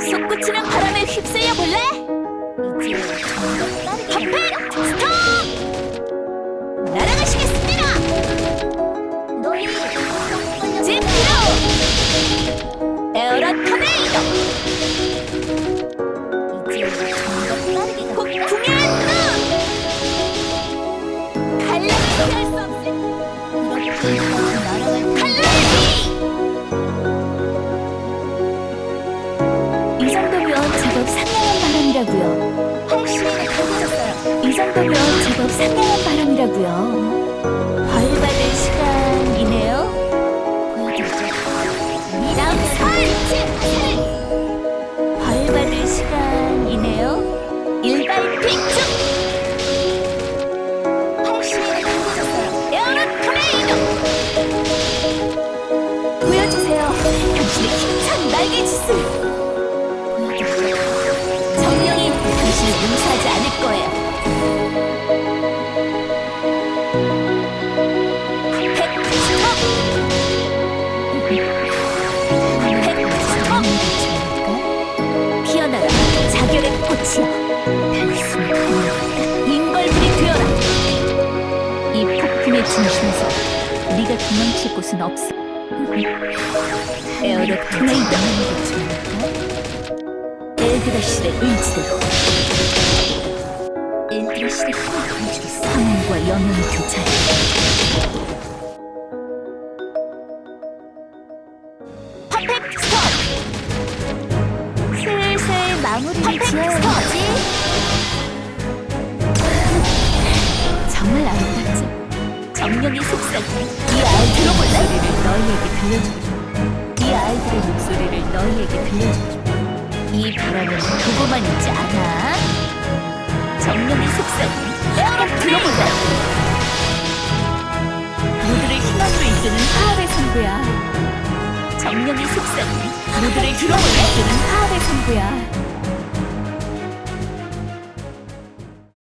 솟구치는 바람에 휩쓸려 볼래? 이제 퍼펙트 스톱! 날아가시겠습니다! 너희 젠피로! 에어라 터네이도! 이제 좀더 빠르게 가. 폭풍의 눈! 칼날을 피할 수 없을 제법 상냥한 바람이라고요. 확실히 강해졌어요. 이 정도면 제법 상냥한 바람이라고요. 벌 받을 시간이네요. 보여드리죠. 미남 설치! 벌 받을 시간이네요. 일발. 에어로 토네이도! 보여주세요. 당신의 힘찬 날개 짓을! 인걸불이 되어라. 이 폭풍의 중심에서 네가 도망칠 곳은 없어. 에어로 토네이도 엘드라실의 의지대로. 엘드라실의 힘을 보여주겠어. 상황과 영역이 교차해. 퍼펙트 스톱 마무리를 지어야 지. 정말 아름답지. 정령이 속삭이 이 아이들의 목소리를 너희에게 들려주고 이 아이들의 목소리를 너희에게 들려주고 이 바람은 두고만 있지 않아. 정령의 속삭임 내가 들어본다 모두를 희망으로 이끄는 화합의 선구야. 정령의 속삭임 모두를 희망으로 이끄는 화합의 선구야